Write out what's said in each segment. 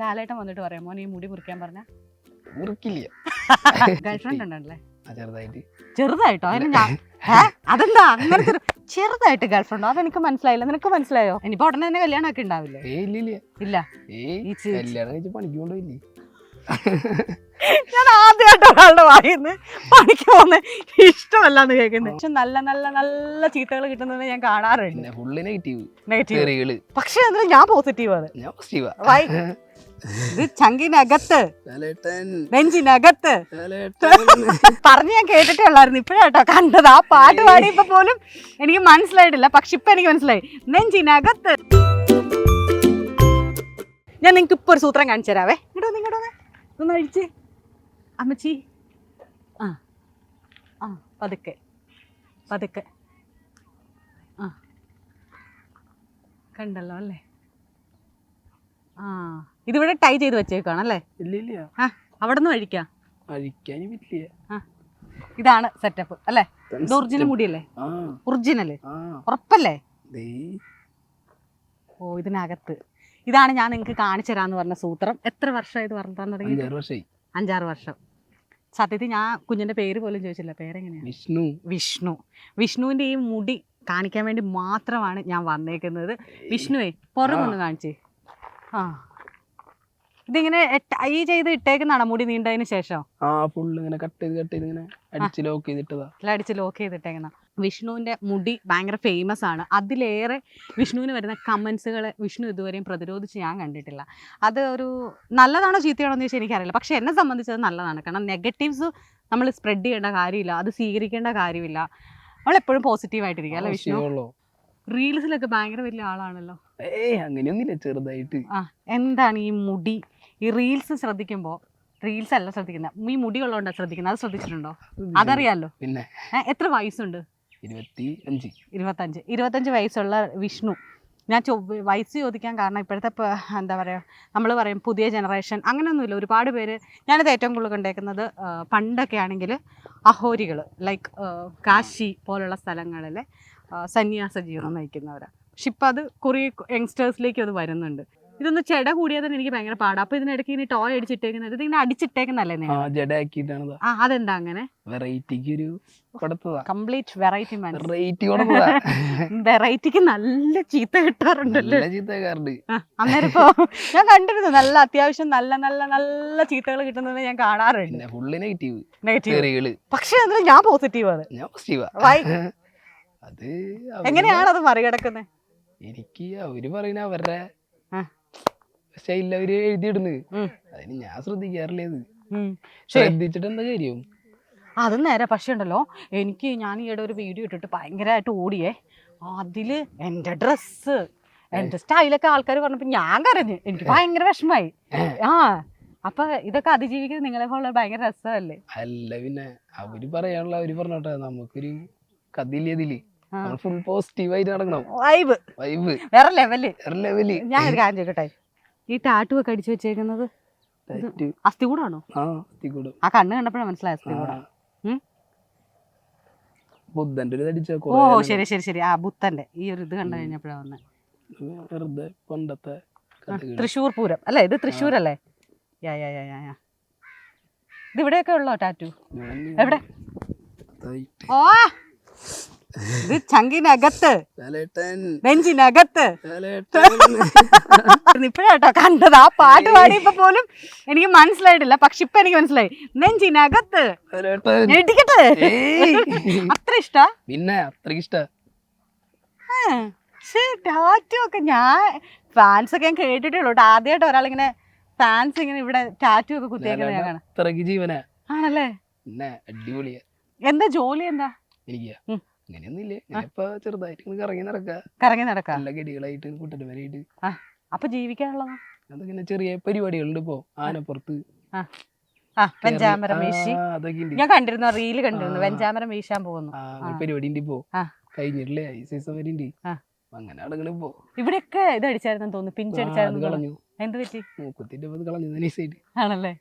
ലാലേട്ടൻ വന്നിട്ട് പറയാം മോനെ ഈ മുടി മുറിക്കാൻ പറഞ്ഞ. മുറിക്കില്ല. ഗേൾഫ്രണ്ട് ഉണ്ടല്ലേ? ചെറുതായിട്ട്. ചെറുതായിട്ടോ? അതിന് ഞാൻ ഏ? അതെന്താ? അങ്ങനെ ചെറുതായിട്ട് ഗേൾഫ്രണ്ടോ അതെനിക്ക് മനസ്സിലായില്ല. നിനക്ക് മനസ്സിലായോ? ഇനിയിപ്പോ ഉടനെ തന്നെ കല്യാണമൊക്കെ ഉണ്ടാവില്ലേ? ഏ ഇല്ല ഇല്ല. ഇല്ല. ഏയ് ഈ ചി- കല്യാണം കഴിച്ച് പണിക്ക് കൊണ്ടുപോയില്ലേ ഞാൻ ആദ്യമായിട്ട് ഒരാളുടെ വായിന്ന് പണിക്ക് പോകുന്ന. ഇഷ്ടമല്ലാന്ന് കേൾക്കുന്നത് പക്ഷെ നല്ല നല്ല നല്ല ചീത്തകൾ കിട്ടുന്നത് ഞാൻ കാണാറുണ്ട്. പിന്നെ ഫുള്ള് നെഗറ്റീവ് നെഗറ്റീവ് തെറികൾ. പക്ഷെ അതിൽ ഞാൻ പോസിറ്റീവ് ആണ്. ഞാൻ പോസിറ്റീവാ വൈ ഇത് ചങ്കിനകത്ത്. നെഞ്ചിനകത്ത്. പറഞ്ഞ് ഞാൻ കേട്ടിട്ടേ ഉള്ളായിരുന്നു. ഇപ്പോഴാട്ടോ കണ്ടത്. ആ പാട്ട് പാടിയപ്പോ പോലും എനിക്ക് മനസ്സിലായിട്ടില്ല. പക്ഷെ ഇപ്പൊ എനിക്ക് മനസ്സിലായി. നെഞ്ചിനകത്ത്. ഞാൻ നിങ്ങൾക്ക് ഇപ്പൊ ഒരു സൂത്രം കാണിച്ചു തരാവേ. ഇങ്ങോട്ട് വന്ന് ഒന്ന് അഴിച്ച്. അമ്മച്ചി. ആ. ആ പതുക്കെ. പതുക്കെ. ആ. കണ്ടല്ലോ അല്ലേ? ആ. ഇതിവിടെ ടൈ ചെയ്ത് വെച്ചേക്കാണല്ലേ ഇല്ല ഇല്ല ആ അവിടെ നിന്ന് അഴിക്കാം പറ്റില്ല ആ. ഇതാണ് സെറ്റപ്പ് അല്ലേ? ഇത് ഒറിജിനൽ മുടിയല്ലേ? ഒറിജിനൽ ഉറപ്പല്ലേ? ഓ ഇതിനകത്ത്. ഇതാണ് ഞാൻ നിങ്ങൾക്ക് കാണിച്ചു തരാന്ന് പറഞ്ഞ സൂത്രം. എത്ര വർഷം ഇത് വളർത്താൻ തുടങ്ങി? അഞ്ചാറ് വർഷം. സത്യത്തിൽ ഞാൻ കുഞ്ഞിന്റെ പേര് പോലും ചോദിച്ചില്ല. പേരെങ്ങനെയാണ് വിഷ്ണു. വിഷ്ണു. വിഷ്ണുവിന്റെ ഈ മുടി കാണിക്കാൻ വേണ്ടി മാത്രമാണ് ഞാൻ വന്നേക്കുന്നത്. വിഷ്ണുവേ പുറമൊന്ന് കാണിച്ചേ. ആ. ഇതിങ്ങനെ ടൈ ചെയ്ത് ഇട്ടേക്കുന്നതാണോ മുടി നീണ്ടതിന് ശേഷം? ആ ഫുള്ള് ഇങ്ങനെ കട്ട് ചെയ്ത് കട്ട് ചെയ്ത് ഇങ്ങനെ അടിച്ച് ലോക്ക് ചെയ്തിട്ടതാ. അടിച്ച് ലോക്ക് ചെയ്തിട്ടേക്കുന്ന. വിഷ്ണുവിന്റെ മുടി ഭയങ്കര ഫേമസ് ആണ്. അതിലേറെ വിഷ്ണുവിന് വരുന്ന കമന്റ്സുകൾ വിഷ്ണു ഇതുവരെയും പ്രതിരോധിച്ച് ഞാൻ കണ്ടിട്ടില്ല. അത് ഒരു നല്ലതാണോ ചീത്തയാണോ എന്ന് ചോദിച്ചാൽ എനിക്കറിയില്ല. പക്ഷെ എന്നെ സംബന്ധിച്ചത് നല്ലതാണ്. കാരണം നെഗറ്റീവ്സ് നമ്മൾ സ്പ്രെഡ് ചെയ്യേണ്ട കാര്യമില്ല. അത് സ്വീകരിക്കേണ്ട കാര്യമില്ല. നമ്മൾ എപ്പോഴും പോസിറ്റീവായിട്ടിരിക്കുക അല്ലേ വിഷ്ണു. റീൽസിലൊക്കെ ഭയങ്കര വലിയ ആളാണല്ലോ. ഏയ് അങ്ങനെയൊന്നുമില്ല ചെറുതായിട്ട്. ആ എന്താണ് ഈ മുടി? ഈ റീൽസ് ശ്രദ്ധിക്കുമ്പോൾ റീൽസ് അല്ല ശ്രദ്ധിക്കുന്നത് ഈ മുടി ഉള്ളതുകൊണ്ടാണ് ശ്രദ്ധിക്കുന്നത് അത് ശ്രദ്ധിച്ചിട്ടുണ്ടോ? അതറിയാലോ? പിന്നെ. ഏ, എത്ര വയസ്സുണ്ട്? ഇരുപത്തി അഞ്ച് ഇരുപത്തഞ്ച്. ഇരുപത്തഞ്ച് വയസ്സുള്ള വിഷ്ണു. ഞാൻ വയസ്സ് ചോദിക്കാൻ കാരണം ഇപ്പോഴത്തെ എന്താ പറയുക നമ്മൾ പറയും പുതിയ ജനറേഷൻ അങ്ങനെയൊന്നുമില്ല ഒരുപാട് പേര് ഞാനത് ഏറ്റവും കൂടുതൽ കണ്ടേക്കുന്നത് പണ്ടൊക്കെ ആണെങ്കിൽ അഹോരികൾ ലൈക്ക് കാശി പോലുള്ള സ്ഥലങ്ങളിലെ സന്യാസ ജീവിതം നയിക്കുന്നവരാണ് പക്ഷെ ഇപ്പം അത് കുറേ യങ്സ്റ്റേഴ്സിലേക്ക് അത് വരുന്നുണ്ട്. ഇതൊന്ന് ചെട കൂടിയാൽ തന്നെ എനിക്ക് ഭയങ്കര പാടാ. അപ്പൊ ഇതിനിടയ്ക്ക് ഇനി ടോയ് അടിച്ചിട്ടേക്കുന്നത് ഇത് ഇങ്ങനെ അടിച്ചിട്ടേക്കുന്നല്ലേ ആ അതെന്താ അങ്ങനെ? വെറൈറ്റിക്ക് ഒരു കംപ്ലീറ്റ് വെറൈറ്റി വെറൈറ്റി വെറൈറ്റിക്ക് നല്ല ചീത്ത കിട്ടാറുണ്ടല്ലോ. അന്നേരം ഇപ്പൊ ഞാൻ കണ്ടിരുന്നു നല്ല അത്യാവശ്യം നല്ല നല്ല നല്ല ചീത്തകൾ കിട്ടുന്നത് ഞാൻ കാണാറുണ്ട്. ഫുള്ള് നെഗറ്റീവ് നെഗറ്റീവ് പക്ഷെ അതിൽ ഞാൻ പോസിറ്റീവ് ആണ്. ഞാൻ പോസിറ്റീവാ? അത് എങ്ങനെയാണ് അത് മറികടക്കുന്നത് എനിക്ക് അവർ പറയുന്ന അവരുടെ. സ്റ്റൈലിൽ അവർ എഴുതിയിടുന്നത്. അതിന് ഞാൻ ശ്രദ്ധിക്കാറില്ലേ ശ്രദ്ധിച്ചിട്ട് എന്താ കാര്യം? അത് നേരെ പക്ഷേ ഉണ്ടല്ലോ എനിക്ക് ഞാൻ ഈയിടെ ഒരു വീഡിയോ ഇട്ടിട്ട് ഭയങ്കരമായിട്ട് ഓടിയേ. അതിൽ എന്റെ ഡ്രസ്സ് എന്റെ സ്റ്റൈലൊക്കെ ആൾക്കാർ പറഞ്ഞപ്പോൾ ഞാൻ കരഞ്ഞു. എനിക്ക് ഭയങ്കര വിഷമായി. ആ അപ്പൊ ഇതൊക്കെ അതിജീവിക്കുന്നത് നിങ്ങളെ പോലെ ഭയങ്കര രസമല്ലേ? അല്ല പിന്നെ അവർ പറയാനുള്ള അവർ പറഞ്ഞോട്ടെ. നമുക്കൊരു കഥയില്ല ഇതിൽ? ഫുൾ പോസിറ്റീവ് ആയിട്ട് നടക്കണം. വൈബ് വൈബ് വേറെ ലെവൽ വേറെ ലെവൽ ഞാൻ ഒരു കാര്യം ചോദിക്കട്ടെ? ഈ ടാറ്റു ഒക്കെ അടിച്ചു വെച്ചേക്കുന്നത്? അസ്ഥി കൂടാണോ ആ കണ്ണ് കണ്ടപ്പോഴാണ് മനസ്സിലായ അസ്ഥി കൂടാ ഉം? ബുദ്ധന്റെ ഓ ശരി ശരി ശരി. ആ ബുദ്ധന്റെ ഈ ഒരു ഇത് കണ്ടു കഴിഞ്ഞപ്പോഴാണ് വന്നത്. വെറുതെ പണ്ടത്തെ തൃശ്ശൂർ പൂരം. അല്ലേ ഇത് തൃശ്ശൂർ അല്ലേ യാ യാ യാ യാ. ഇത് ഇവിടെയൊക്കെ ഉള്ളോ ടാറ്റു എവിടെ. ഓ! ഇത് ചങ്കിനകത്ത്. നെഞ്ചിനകത്ത്. ഇപ്പോഴാട്ടോ കണ്ടത്. ആ പാട്ട് പാടിയപ്പോ പോലും എനിക്ക് മനസ്സിലായിട്ടില്ല. പക്ഷെ ഇപ്പൊ എനിക്ക് മനസ്സിലായി. നെഞ്ചിനകത്ത്. ഏയ്. അത്ര ഇഷ്ട? പിന്നെ അത്ര ഇഷ്ട. ടാറ്റു ഒക്കെ ഞാൻ ഫാൻസ് ഒക്കെ ഞാൻ കേട്ടിട്ടുള്ളൂ ഒരാൾ ആദ്യമായിട്ട് ഒരാളിങ്ങനെ ഫാൻസ് ഇങ്ങനെ ഇവിടെ ടാറ്റു ഒക്കെ കുത്തിയേക്കുന്നത് ഞാൻ കാണാം അത്രയ്ക്ക് ആണല്ലേ? എന്താ ജോലി എന്താ? എനിക്ക്. അങ്ങനെയൊന്നുമില്ല ഞാനിപ്പോ ചെറുതായിട്ട് കറങ്ങി കറങ്ങി നടക്കാം? നല്ല ഗടികളായിട്ട് കൂട്ടന്മാരായിട്ട് ആ അപ്പൊ ജീവിക്കാനുള്ളതോ? അതിങ്ങനെ ചെറിയ പരിപാടികളുണ്ട് ഇപ്പോ. ആനപ്പുറത്ത്. വെഞ്ചാമരം വീശി. ഞാൻ കണ്ടിരുന്നു റീൽ കണ്ടിരുന്നു. വെഞ്ചാമരം വീശാൻ പോകുന്നു. ആ ആ. ഒരു പരിപാടി ഉണ്ട് ഇപ്പോ. ആ. കഴിഞ്ഞിട്ടില്ലേ ഈ സീസൺ. അങ്ങനെ ഇവിടെയൊക്കെ ഇത് അടിച്ചായിരുന്നു തോന്നുന്നു. പിഞ്ചടിച്ചായിരുന്നു കളഞ്ഞു. എന്ത് പറ്റി? മൂക്കുത്തിന്റെ അത് കളഞ്ഞു നൈസായിട്ട് ആണല്ലേ?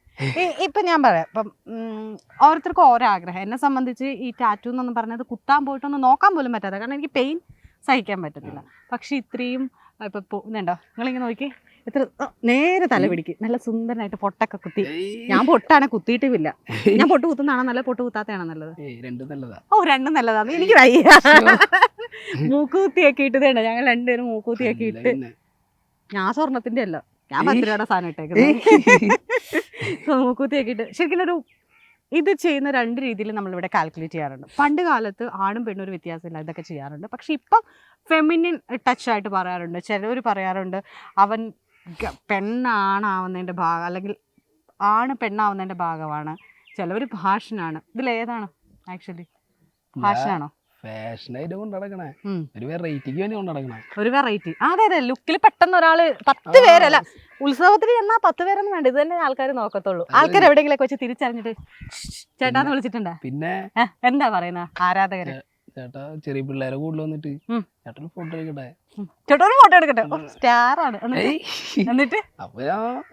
ഇപ്പൊ ഞാൻ പറയാം. ഇപ്പം ഓരോരുത്തർക്കും ഓരോ ആഗ്രഹം. എന്നെ സംബന്ധിച്ച് ഈ ടാറ്റു എന്നൊന്നും പറഞ്ഞത് കുത്താൻ പോയിട്ടൊന്നും നോക്കാൻ പോലും പറ്റാതെ. കാരണം എനിക്ക് പെയിൻ സഹിക്കാൻ പറ്റത്തില്ല. പക്ഷെ ഇത്രയും ഇപ്പൊ ഇതുണ്ടോ നിങ്ങളിങ്ങനെ നോക്കി. ഇത്ര നേരെ തല പിടിക്കും. നല്ല സുന്ദരനായിട്ട് പൊട്ടൊക്കെ കുത്തി. ഞാൻ പൊട്ടാണ് കുത്തിയിട്ടില്ല. ഞാൻ പൊട്ട് കുത്തുന്നതാണോ നല്ല പൊട്ട് കുത്താത്തയാണോ രണ്ടും നല്ലതാ. ഓ രണ്ടും നല്ലതാണ് എനിക്ക് വയ്യ. മൂക്കുകുത്തിയൊക്കെ ഇട്ടതേണ്ട ഞങ്ങൾ രണ്ടുപേരും മൂക്കുകുത്തിയൊക്കെ ഇട്ട് ഞാൻ സ്വർണത്തിന്റെ അല്ല ഞാൻ. പത്ത് രൂപയുടെ സാധനം ഇട്ടേക്കുന്നത് മൂക്കുത്തിയൊക്കെ ഇട്ട് ശരിക്കും ഒരു ഇത് ചെയ്യുന്ന രണ്ട് രീതിയിൽ നമ്മളിവിടെ കാൽക്കുലേറ്റ് ചെയ്യാറുണ്ട്. പണ്ട് കാലത്ത് ആണും പെണ്ണും ഒരു വ്യത്യാസമില്ല ഇതൊക്കെ ചെയ്യാറുണ്ട്. പക്ഷെ ഇപ്പം ഫെമിനിൻ ടച്ച് ആയിട്ട് പറയാറുണ്ട്. ചിലവർ പറയാറുണ്ട് അവൻ പെണ്ണാണാവുന്നതിന്റെ ഭാഗം അല്ലെങ്കിൽ ആണ് പെണ്ണാവുന്നതിന്റെ ഭാഗമാണ്. ചിലവർ ഭാഷനാണ്. ഇതിലേതാണ് ആക്ച്വലി ഭാഷനാണോ? ഫാഷനായിട്ട് കൊണ്ട് നടക്കണേ. ഒരു വെറൈറ്റിക്ക് വേണ്ടി കൊണ്ട് നടക്കണേ. ഒരു വെറൈറ്റി അതെ അതെ ലുക്കിൽ പെട്ടെന്ന് ഒരാൾ പത്ത് പേരല്ല. ഉത്സവത്തിന് എന്നാ പത്ത് പേരൊന്നും വേണ്ട. ഇത് തന്നെ ആൾക്കാർ നോക്കത്തുള്ളൂ. ആൾക്കാർ എവിടെയെങ്കിലും വെച്ച് തിരിച്ചറിഞ്ഞിട്ട് ചേട്ടാന്ന് വിളിച്ചിട്ടുണ്ടാ? പിന്നെ എന്താ പറയുന്ന? ആരാധകര്. ചേട്ടാ ചെറിയ പിള്ളേരെ കൂടുതൽ വന്നിട്ട്. ചേട്ടൻ ഫോട്ടോ എടുക്കട്ടെ? ചേട്ടൻ ഫോട്ടോ എടുക്കട്ടെ. സ്റ്റാർ ആണ് എന്നിട്ട്? അപ്പൊ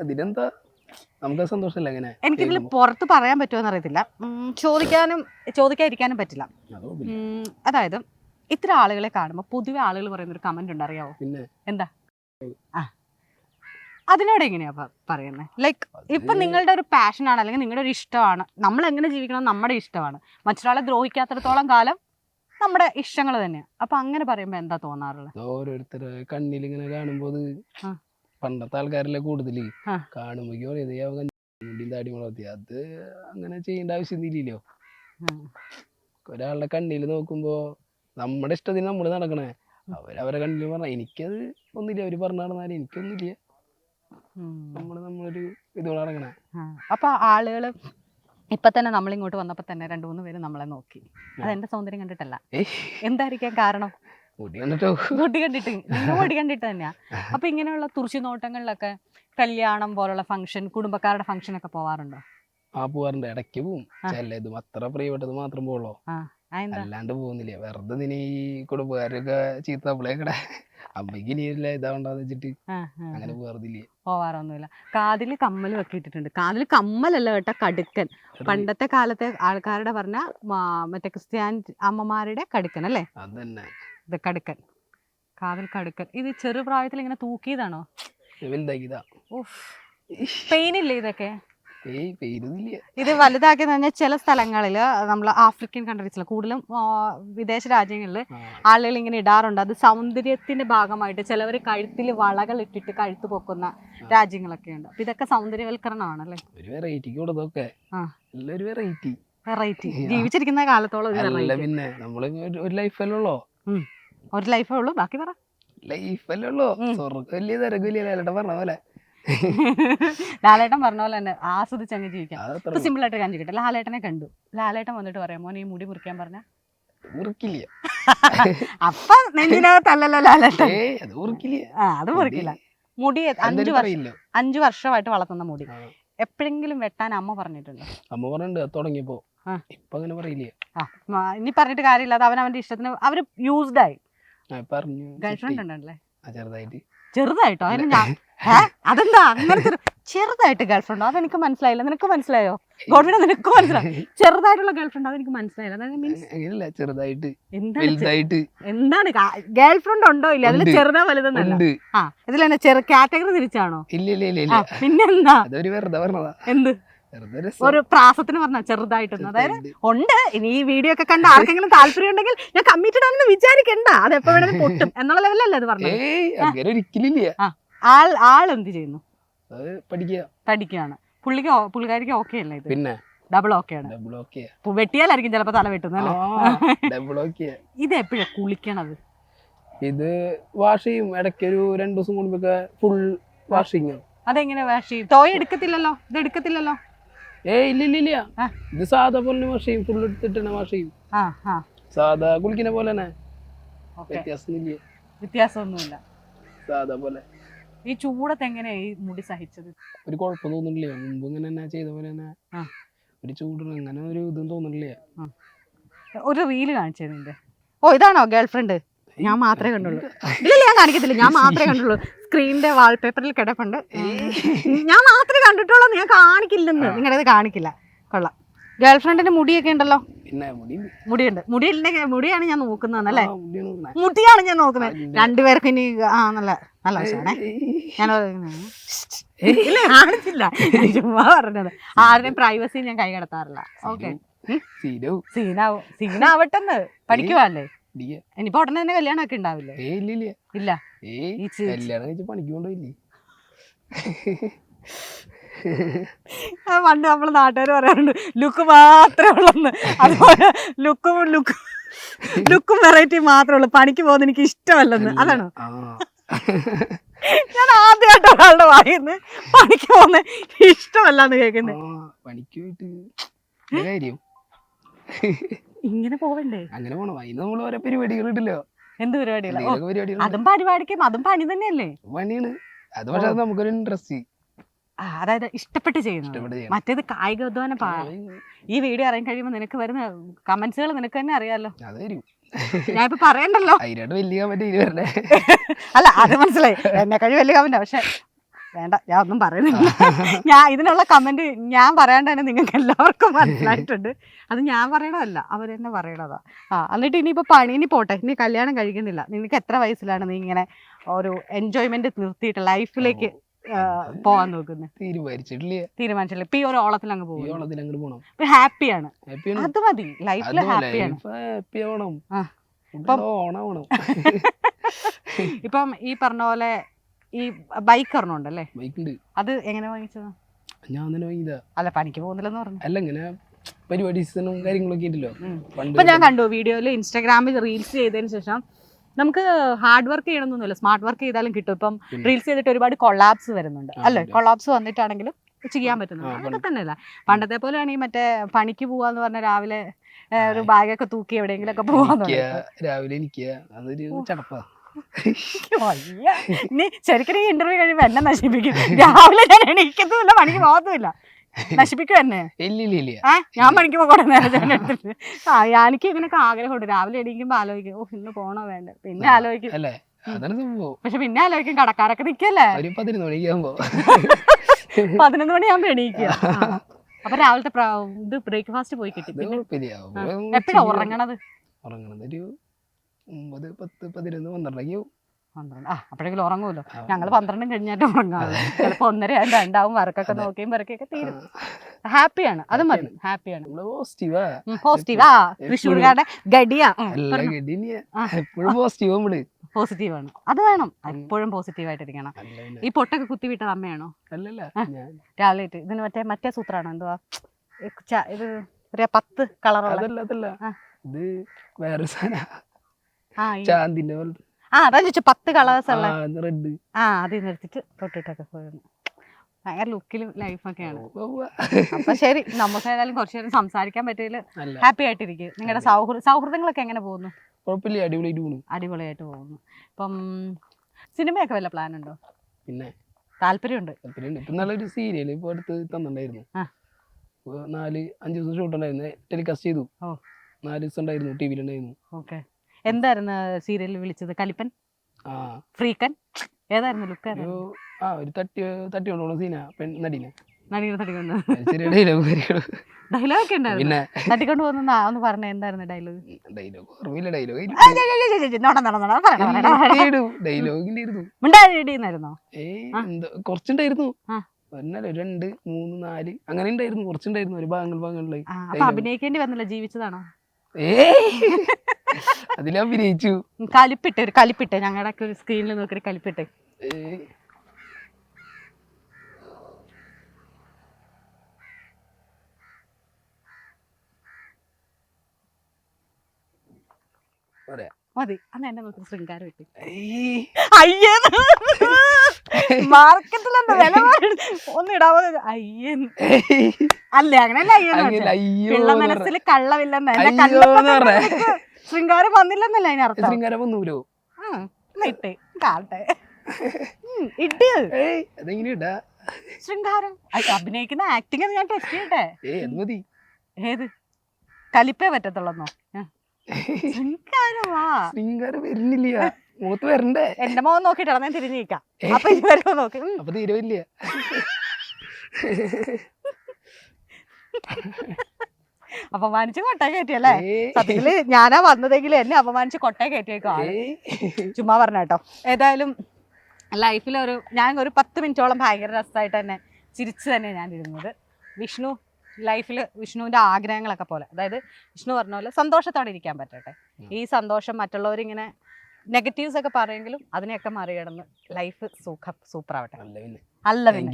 ഇതിനെന്താ നമുക്ക് സന്തോഷമില്ല അങ്ങനെ എനിക്കിതിൽ പുറത്ത് പറയാൻ പറ്റുമോ അറിയത്തില്ല. ചോദിക്കാനും ചോദിക്കാതിരിക്കാനും പറ്റില്ല. അതായത് ഇത്ര ആളുകളെ കാണുമ്പോൾ പൊതുവെ ആളുകൾ പറയുന്ന ഒരു കമന്റ് ഉണ്ട് അറിയാവോ എന്താ? അതിനോട് എങ്ങനെയാ പറയുന്നത് ലൈക്ക് ഇപ്പൊ നിങ്ങളുടെ ഒരു പാഷൻ ആണ് അല്ലെങ്കിൽ നിങ്ങളുടെ ഒരു ഇഷ്ടമാണ്. നമ്മൾ എങ്ങനെ ജീവിക്കണം നമ്മുടെ ഇഷ്ടമാണ്. മറ്റൊരാളെ ദ്രോഹിക്കാത്തടത്തോളം കാലം നമ്മുടെ ഇഷ്ടങ്ങൾ തന്നെയാണ് അപ്പൊ അങ്ങനെ പറയുമ്പോ എന്താ തോന്നാറുള്ളത്? ഓരോരുത്തരെ കണ്ണിൽ ഇങ്ങനെ കാണുമ്പോ അത് ആ. പണ്ടത്തെ ആൾക്കാരല്ലേ കൂടുതൽ. കാണുമ്പോ മുടിയും താടി വളർത്തി. അത് അങ്ങനെ ചെയ്യേണ്ട ആവശ്യമൊന്നുമില്ലല്ലോ. ഒരാളുടെ കണ്ണിൽ നോക്കുമ്പോ നമ്മുടെ ഇഷ്ടത്തിന് നമ്മൾ നടക്കണേ. അവരവരെ കണ്ണിൽ പറഞ്ഞ എനിക്കത് ഒന്നുമില്ല. അവർ പറഞ്ഞു നടന്നാലും എനിക്കൊന്നുമില്ല. നമ്മൾ നമ്മളൊരു ഇതുകൊണ്ട് നടക്കണേ. അപ്പൊ ആളുകൾ ഇപ്പൊ തന്നെ നമ്മളിങ്ങോട്ട് വന്നപ്പോ തന്നെ രണ്ടു മൂന്ന് പേര് നമ്മളെ നോക്കി. അത് എന്റെ സൗന്ദര്യം കണ്ടിട്ടല്ല. എന്തായിരിക്കാം കാരണം? മുടി കണ്ടിട്ട് നിങ്ങൾ മുടി കണ്ടിട്ട് തന്നെയാ. അപ്പൊ ഇങ്ങനെയുള്ള തുറച്ചു നോട്ടങ്ങളിലൊക്കെ കല്യാണം പോലുള്ള ഫംഗ്ഷൻ കുടുംബക്കാരുടെ ഫംഗ്ഷൻ ഒക്കെ പോവാറുണ്ടോ? ആ പോവാറുണ്ട്. ഇടയ്ക്ക് പോവും. അത്ര പ്രിയപ്പെട്ടത് മാത്രം പോവുള്ളൂ. അതെന്താ? അല്ലാണ്ട് പോകുന്നില്ല വെറുതെ നിന്നെ ഈ കുടുംബക്കാരൊക്കെ ചീത്ത അപ്പളേക്കടെ അമ്മയ്ക്ക് ഇനിയില്ല ഇതാവണ്ടെന്ന് വെച്ചിട്ട് അങ്ങനെ. പോകാറില്ല പോവാറൊന്നുമില്ല. കാതിൽ കമ്മൽ വെക്കിയിട്ടിട്ടുണ്ട്. കാതിൽ കമ്മലല്ല കേട്ടോ കടുക്കൻ. പണ്ടത്തെ കാലത്തെ ആൾക്കാരുടെ പറഞ്ഞ മറ്റേ ക്രിസ്ത്യാനി അമ്മമാരുടെ കടുക്കൻ അല്ലേ? അതന്നെ. ഇത് കടുക്കൻ. കാതിൽ കടുക്കൻ. ഇത് ചെറുപ്രായത്തിൽ ഇങ്ങനെ തൂക്കിയതാണോ? പെയിനില്ലേ ഇതൊക്കെ? ഇത് വലുതാക്കിയെന്ന് പറഞ്ഞാൽ ചില സ്ഥലങ്ങളിൽ നമ്മൾ ആഫ്രിക്കൻ കൺട്രീസിൽ കൂടുതലും വിദേശ രാജ്യങ്ങളിൽ ആളുകൾ ഇങ്ങനെ ഇടാറുണ്ട്. അത് സൗന്ദര്യത്തിന്റെ ഭാഗമായിട്ട് ചിലവർ കഴുത്തിൽ വളകൾ ഇട്ടിട്ട് കഴുത്ത് പൊക്കുന്ന രാജ്യങ്ങളൊക്കെ ഉണ്ട്. അപ്പൊ ഇതൊക്കെ സൗന്ദര്യവൽക്കരണമാണല്ലേ. എല്ലാം വെറൈറ്റി ജീവിച്ചിരിക്കുന്ന കാലത്തോളം പിന്നെ നമ്മൾ ഒരു- ലൈഫല്ലേ ഒരു ലൈഫേ ഉള്ളൂ. ബാക്കി പറ. ലൈഫല്ലേ ഉള്ളോ. ഉം. സ്വർഗം വലിയ തിരക്ക് വലിയ ലേലട്ട പറഞ്ഞ പോലെ. ലാലേട്ടൻ പറഞ്ഞ പോലെ തന്നെ ആസ്വദിച്ച് അങ്ങ് ജീവിക്കാം. ഇപ്പൊ സിമ്പിൾ ആയിട്ട് കാണിക്കട്ടെ ലാലേട്ടനെ കണ്ടു. ലാലേട്ടൻ വന്നിട്ട് പറയാം മോനെ ഈ മുടി മുറിക്കാൻ പറഞ്ഞ? മുറിക്കില്ല. അപ്പൊ നെഞ്ചിനകത്തല്ലല്ലോ ലാലേട്ടൻ. അത് ഉറുക്കില്ല ആ അത് മുറിക്കില്ല. മുടി അഞ്ചു വർഷം അഞ്ചു വർഷമായിട്ട് വളർത്തുന്ന മുടി. എപ്പോഴെങ്കിലും വെട്ടാൻ അമ്മ പറഞ്ഞിട്ടുണ്ടോ. അമ്മ പറഞ്ഞിട്ടുണ്ട് അത് തുടങ്ങിയപ്പോ. ആ. ഇപ്പൊ അങ്ങനെ പറയില്ലേ. ആ ഇനി പറഞ്ഞിട്ട് കാര്യമില്ല. അത് അവൻ അവന്റെ ഇഷ്ടത്തിന് അവർ യൂസ്ഡ് ആയി. പറഞ്ഞു ഗേൾഫ്രണ്ട് ഉണ്ടല്ലേ? ചെറുതായിട്ട്. ചെറുതായിട്ടോ? അതിന് ഞാൻ ഏ? അതെന്താ? അങ്ങനെ ചെറു- ചെറുതായിട്ട് ഗേൾഫ്രണ്ടോ അതെനിക്ക് മനസ്സിലായില്ല. നിനക്ക് മനസ്സിലായോ? ഗോഡ്വിനെ നിനക്ക് മനസ്സിലായി ചെറുതായിട്ടുള്ള ഗേൾഫ്രണ്ട് അതെനിക്ക് മനസ്സിലായില്ല. അതായത് മീൻസ് അങ്ങനെയല്ല ചെറുതായിട്ട്. എന്താണ് ചെ- വലുതായിട്ട് എന്താണ് ഗേൾഫ്രണ്ട് ഉണ്ടോ? ഇല്ല. അതിൽ ഉണ്ട്. ചെറുതാ വലുതെന്നല്ല. ഉണ്ട്. ആ ഇതിൽ തന്നെ ചെറു കാറ്റഗറി തിരിച്ചാണോ? ഇല്ല ഇല്ല ഇല്ല ആ ഇല്ല പിന്നെന്താ? അതൊരു വെറുതെ പറഞ്ഞതാ. എന്ത്. ഒരു പ്രാസത്തിന് പറഞ്ഞ ചെറുതായിട്ടൊന്നും. അതായത് ഉണ്ട് ഇനി ഈ വീഡിയോ ഒക്കെ കണ്ട ആർക്കെങ്കിലും താല്പര്യം ഉണ്ടെങ്കിൽ ഞാൻ കമ്മിറ്റഡ് ആണെന്ന് വിചാരിക്കണ്ട. അത് എപ്പോ വേണമെങ്കിലും പൊട്ടും. എന്നുള്ള ലെവലല്ലേ അത് പറഞ്ഞത്? ആൾ ആൾ എന്ത് ചെയ്യുന്നു? പഠിക്കുകയാണ്. പുള്ളിക്ക് പുള്ളിക്കാരിക്ക് ഓക്കെ അല്ലേ ഇത്? പിന്നെ? ഡബിൾ ഓക്കെ ആണ്. വെട്ടിയാലായിരിക്കും ചിലപ്പോ തല വെട്ടുന്നത് ഇത് എപ്പോഴാ കുളിക്കണത്? ഇത് വാഷ് ചെയ്യും. ഇടയ്ക്ക് ഒരു രണ്ടു ദിവസം കൂടുമ്പോ ഫുൾ വാഷിങ് അതെങ്ങനെ വാഷ് ചെയ്യും? തോയ എടുക്കത്തില്ലല്ലോ? ഇത് എടുക്കത്തില്ലല്ലോ? ഏയ് ഇല്ല ഇല്ല ഇല്ല. ഇത് സാധാ പോലെ മഷയും ഫുൾ എടുത്തിട്ടാണ് മഷയും സാധാ കുളിക്കുന്ന പോലെ തന്നെ വ്യത്യാസമൊന്നുമില്ല വ്യത്യാസമൊന്നുമില്ല. സാധാ പോലെ. ഈ ചൂടത്ത് എങ്ങനെയാ ഈ മുടി സഹിച്ചത്? ഒരു കുഴപ്പം തോന്നുന്നില്ല. മുമ്പ് ഇങ്ങനെ തന്നെ ചെയ്ത പോലെ തന്നെ. ഒരു ചൂടിന് അങ്ങനെ ഒരു ഇതും തോന്നുന്നില്ല. ഒരു റീൽ കാണിച്ചത് ഓ ഇതാണോ ഗേൾഫ്രണ്ട് ഞാൻ മാത്രമേ കണ്ടുള്ളൂ. ഇല്ല ഞാൻ കാണിക്കത്തില്ല. ഞാൻ മാത്രമേ കണ്ടുള്ളൂ. സ്ക്രീനിന്റെ വാൾപേപ്പറിൽ കിടപ്പുണ്ട്. ഞാൻ മാത്രമേ കണ്ടിട്ടുള്ളൂ ഞാൻ കാണിക്കില്ലെന്ന്. നിങ്ങളുടെ കാണിക്കില്ല. കൊള്ളാം. ഗേൾഫ്രണ്ടിന്റെ മുടിയൊക്കെ ഉണ്ടല്ലോ? മുടിയുണ്ട്. മുടിയുടെ മുടിയാണ് ഞാൻ നോക്കുന്നതെന്നല്ലേ അല്ലേ? മുടിയാണ് ഞാൻ നോക്കുന്നത്. രണ്ടുപേർക്ക് ഇനി ആ നല്ല നല്ല വശമാണേ. ഞാൻ ഇല്ല കാണിച്ചില്ല. ചുമ്മാ പറഞ്ഞത്. ആരുടെയും പ്രൈവസി ഞാൻ കൈ കടത്താറില്ല. ഓക്കെ. സീനവും സീനാവും. സീനാവട്ടെന്ന്. പഠിക്കുവല്ലേ. ഇനിയിപ്പോ ഉടനെ തന്നെ കല്യാണമൊക്കെ ഉണ്ടാവില്ലേ? ഏയ് ഇല്ല. കല്യാണം കഴിച്ച് പണിക്ക് കൊണ്ടുപോയില്ലേ പണ്ട് നമ്മൾ നാട്ടുകാർ പറയാറുണ്ട് ലുക്ക് മാത്രമേ ഉള്ളെന്ന്. അതുപോലെ ലുക്കും ലുക്ക് ലുക്കും വെറൈറ്റി മാത്രമേ ഉള്ളൂ. പണിക്ക് പോകുന്നത് എനിക്ക് ഇഷ്ടമല്ലെന്ന്. അതാണോ? ഞാൻ ആദ്യമായിട്ട് ഒരാളുടെ വായിന്ന് പണിക്ക് പോകുന്നത് ഇഷ്ടമല്ലാന്ന് കേൾക്കുന്നത് പണിക്ക് പോയിട്ട് കാര്യം? ഇങ്ങനെ പോവണ്ടേ അങ്ങനെ പോണം. അതിന് നമ്മൾ ഓരോ പരിപാടികൾ ഇട്ടില്ലോ എന്ത് പരിപാടികൾ അതും പരിപാടിക്കും അതും പണി തന്നെയല്ലേ? പണിയാണ്. അത് പക്ഷെ നമുക്കൊരു ഇൻട്രസ്റ്റ് അതായത് ഇഷ്ടപ്പെട്ട് ചെയ്യുന്നത്. മറ്റേത് കായിക അധ്വാനം ഈ വീഡിയോ അറിയാൻ കഴിയുമ്പോൾ നിനക്ക് വരുന്ന കമന്റ്സുകൾ നിനക്ക് തന്നെ അറിയാലോ. ഞാൻ ഇപ്പൊ പറയണ്ടല്ലോ. വലിയ അല്ല അത് മനസ്സിലായി. എന്നെ കഴിവ് വലിയ കമന്റ് പക്ഷെ വേണ്ട ഞാൻ ഒന്നും പറയുന്നില്ല. ഞാൻ ഇതിനുള്ള കമന്റ് ഞാൻ പറയാണ്ട് തന്നെ നിങ്ങൾക്ക് എല്ലാവർക്കും മനസ്സിലായിട്ടുണ്ട്. അത് ഞാൻ പറയണതല്ല അവർ തന്നെ പറയണതാ. ആ എന്നിട്ട് ഇനിയിപ്പോ പണി ഇനി പോട്ടെ ഇനി കല്യാണം കഴിക്കുന്നില്ല. നിനക്ക് എത്ര വയസ്സിലാണ് നീ ഇങ്ങനെ ഒരു എൻജോയ്മെന്റ് നിർത്തിയിട്ട് ലൈഫിലേക്ക് പോവാൻ നോക്കുന്നത് തീരുമാനിച്ചിട്ടില്ല? തീരുമാനിച്ചില്ല ഇപ്പൊ ഈ ഒരു ഓളത്തിൽ അങ്ങ് പോകും അങ്ങോട്ട് ഹാപ്പിയാണ്. അത് മതി. ലൈഫിൽ ഹാപ്പിയാണ് ഹാപ്പി ആവണം. ആ. ഇപ്പം ഇപ്പം ഈ പറഞ്ഞ പോലെ ഈ ബൈക്ക് ഒരെണ്ണമുണ്ടല്ലേ? ബൈക്ക് ഉണ്ട്. അത് എങ്ങനെ വാങ്ങിച്ചതാ? ഞാൻ തന്നെ വാങ്ങിയതാ. അല്ല പണിക്ക് പോകുന്നില്ലെന്ന് പറഞ്ഞു. അല്ല ഇങ്ങനെ പരിപാടി സീസണും കാര്യങ്ങളൊക്കെ ഉണ്ടല്ലോ ഉം. ഇപ്പൊ ഞാൻ കണ്ടു വീഡിയോയിൽ ഇൻസ്റ്റാഗ്രാമിൽ റീൽസ് ചെയ്തതിന് ശേഷം നമുക്ക് ഹാർഡ് വർക്ക് ചെയ്യണമെന്നൊന്നുമില്ല സ്മാർട്ട് വർക്ക് ചെയ്താലും കിട്ടും. ഇപ്പം റീൽസ് ചെയ്തിട്ട് ഒരുപാട് കൊളാപ്സ് വരുന്നുണ്ട്. അല്ലേ? കൊളാപ്സ് വന്നിട്ടാണെങ്കിലും ചെയ്യാൻ പറ്റുന്നുണ്ട്. അതൊക്കെ തന്നെയല്ല. പണ്ടത്തെ പോലെയാണ് ഈ മറ്റേ പണിക്ക് പോവാന്ന് പറഞ്ഞ രാവിലെ ഒരു ബാഗൊക്കെ തൂക്കി എവിടെയെങ്കിലും ഒക്കെ പോവാന്ന് രാവിലെ എനിക്ക് അതൊരു ചടപ്പാ. നീ ശരിക്കും ഈ ഇന്റർവ്യൂ കഴിയുമ്പോ എന്നെ നശിപ്പിക്കും. രാവിലെ ഞാൻ എണീക്കത്തുമില്ല പണിക്ക് പോകത്തുമില്ല നശിപ്പിക്കും എന്നെ. ഇല്ല ഇല്ല ഇല്ല. ഞാൻ പണിക്ക് പോകണ നേരത്തെ എടുത്തിട്ട്. ആ എനിക്ക് ഇങ്ങനെയൊക്കെ ആഗ്രഹമുണ്ട്. രാവിലെ എണീക്കുമ്പോ ആലോചിക്കും ഓ ഇന്ന് പോണോ വേണ്ട? പിന്നെ ആലോചിക്കും. അല്ലേ? അതാണ് സംഭവം പക്ഷെ പിന്നെ ആലോചിക്കും കടക്കാരൊക്കെ നിക്കല്ലേ? ഒരു പതിനൊന്ന് മണിക്ക് ഞാൻ പതിനൊന്ന് മണിയാകുമ്പോ എണീക്കുക. അപ്പൊ രാവിലത്തെ പ്ര- ഇത് ബ്രേക്ക്ഫാസ്റ്റ് പോയി കിട്ടി പിന്നെ. എപ്പോഴാ ഉറങ്ങണത്? ഉറങ്ങണത് ഒരു ഒമ്പത് പത്ത് പതിനൊന്ന് പന്ത്രണ്ടൊക്കെ ആവും. പന്ത്രണ്ട്. ആ അപ്പോഴെങ്കിലും ഉറങ്ങുമല്ലോ. ഞങ്ങൾ പന്ത്രണ്ടും കഴിഞ്ഞായിട്ട് ഉറങ്ങാം ചിലപ്പോൾ ഒന്നര രണ്ടാവും വരക്കൊക്കെ നോക്കിയും വരക്കൊക്കെ തീരും. ഹാപ്പിയാണ്. അത് മതി. ഹാപ്പിയാണ്. പോസിറ്റീവാ പോസിറ്റീവ് ആ. തൃശ്ശൂർക്കാരുടെ ഗഡിയാ എല്ലാ എപ്പോഴും പോസിറ്റീവ് നമ്മൾ. പോസിറ്റീവ് ആണ്. അത് വേണം. എപ്പോഴും പോസിറ്റീവ് ആയിട്ടിരിക്കണം. ഈ പൊട്ടൊക്കെ കുത്തി വിട്ടത് അമ്മയാണോ? അല്ലല്ല രാവിലെ ഇതിന് മറ്റേ മറ്റേ സൂത്രാണോ? എന്തുവാ? ഇത് പത്ത് അതല്ല അതല്ല. ഇത് വേറെ സാധന. ചാന്തിന്റെ പോലത്തെ. ആ അതാ ചോദിച്ചു പത്ത് കളേഴ്സ് ഉള്ള. റെഡ് ആ അതിൽ എടുത്തിട്ട് തൊട്ടിട്ടൊക്കെ പോയിരുന്നു. ഭയങ്കര ലുക്കിലും ലൈഫൊക്കെയാണ് അപ്പൊ ശരി നമുക്ക് ഏതായാലും കുറച്ചു നേരം സംസാരിക്കാൻ പറ്റിയതിൽ ഹാപ്പി ആയിട്ടിരിക്കും. നിങ്ങളുടെ സൗഹൃദ സൗഹൃദങ്ങളൊക്കെ എങ്ങനെ പോകുന്നു? കുഴപ്പമില്ല അടിപൊളിയായിട്ട് പോണു. അടിപൊളിയായിട്ട് പോകുന്നു. ഇപ്പം സിനിമയൊക്കെ വല്ല പ്ലാൻ ഉണ്ടോ? പിന്നെ. താല്പര്യമുണ്ട്. ഇപ്പൊ നല്ലൊരു സീരിയൽ ഇപ്പൊ അടുത്ത് തന്നിട്ടുണ്ടായിരുന്നു. ആ. നാല് അഞ്ച് ദിവസം ഷൂട്ട് ഉണ്ടായിരുന്നു. ടെലികാസ്റ്റ് ചെയ്തു. നാല് ദിവസം ഉണ്ടായിരുന്നു ടി വിയിലുണ്ടായിരുന്നു ഓക്കെ. എന്തായിരുന്നു സീരിയലിൽ വിളിച്ചത്? കലിപ്പൻ? ഫ്രീക്കൻ? ഏതായിരുന്നു ലുക്ക് ആ ഒരു തട്ടി തട്ടി കൊണ്ടുപോകുന്ന സീനാ പെൺ നടീനെ നടികൾ തട്ടിക്കൊണ്ട് ഡയലോഗ് ഒക്കെ ഉണ്ടായിരുന്നു. പിന്നെ തട്ടിക്കൊണ്ട് പോകുന്ന ഒന്ന് പറഞ്ഞ എന്തായിരുന്നു ഡയലോഗ് ഡയലോഗ് ഓർമ്മയില്ല ഡയലോഗ് ഡയലോഗിന്റെ എന്താ കുറച്ചുണ്ടായിരുന്നു. ഒന്നല്ല രണ്ട് മൂന്ന് നാല് അങ്ങനെ ഉണ്ടായിരുന്നു. കുറച്ചുണ്ടായിരുന്നു. ഒരു ഭാഗങ്ങൾ ഭാഗങ്ങളിലായി. അഭിനയിക്കേണ്ടി വന്നില്ല ജീവിച്ചതാണോ? ഏയ്! ഉം, കലിപ്പിട്ട് ഒരു കലിപ്പിട്ട്. ഞങ്ങളുടെ ഒരു സ്ക്രീനിൽ നോക്കി കലിപ്പിട്ട്. മതി. അന്ന് എന്നെ നോക്കി ശൃംഗാരം ഇട്ട് അയ്യേ. അയ്യേന്ന് മാർക്കറ്റിലെന്താ വില? ഒന്ന് ഇടാവോ അയ്യേന്ന് അല്ലേ? അങ്ങനെയല്ല. അയ്യോ മനസ്സിൽ കള്ളമില്ലെന്ന് എന്റെ അയ്യോ ശൃംഗാരം വന്നില്ലെന്നല്ല അതിനർത്ഥം? ശൃംഗാരം വന്നൂലോ? ഇട്ടേ. അതെങ്ങനെ ഇടാ? ശൃംഗാരം. അഭിനയിക്കുന്ന ആക്ടിങ് ഞാൻ ടെസ്റ്റ് ചെയ്യട്ടെ? ഏത്? കലിപ്പേ പറ്റത്തുള്ളന്നോ? ശൃംഗാരമാ ശൃംഗാരം വരുന്നില്ല. മുഖത്ത് വരണ്ടേ? എന്റെ മോൻ നോക്കിട്ടാണ് ഞാൻ തിരിഞ്ഞു നിൽക്കാം അപ്പൊ ഇനി വരുമോ നോക്കി. അപ്പൊ അപമാനിച്ച് കൊട്ട കയറ്റിയല്ലേ? അല്ലേ സത്യത്തിൽ ഞാനാ വന്നതെങ്കിൽ എന്നെ അപമാനിച്ച് കൊട്ട കയറ്റിയേക്കോ. ചുമ്മാ പറഞ്ഞ കേട്ടോ. ഏതായാലും ലൈഫിൽ ഒരു ഞാൻ ഒരു പത്ത് മിനിറ്റോളം ഭയങ്കര രസമായിട്ട് തന്നെ ചിരിച്ച് തന്നെ ഞാൻ ഇരുന്നത്. വിഷ്ണു ലൈഫിൽ വിഷ്ണുവിന്റെ ആഗ്രഹങ്ങളൊക്കെ പോലെ. അതായത് വിഷ്ണു പറഞ്ഞ പോലെ സന്തോഷത്തോടെ ഇരിക്കാൻ പറ്റട്ടെ. ഈ സന്തോഷം മറ്റുള്ളവരിങ്ങനെ നെഗറ്റീവ്സ് ഒക്കെ പറയുമെങ്കിലും അതിനെയൊക്കെ മറികടന്ന് ലൈഫ് സുഖ സൂപ്പർ ആവട്ടെ. അല്ല പിന്നെ.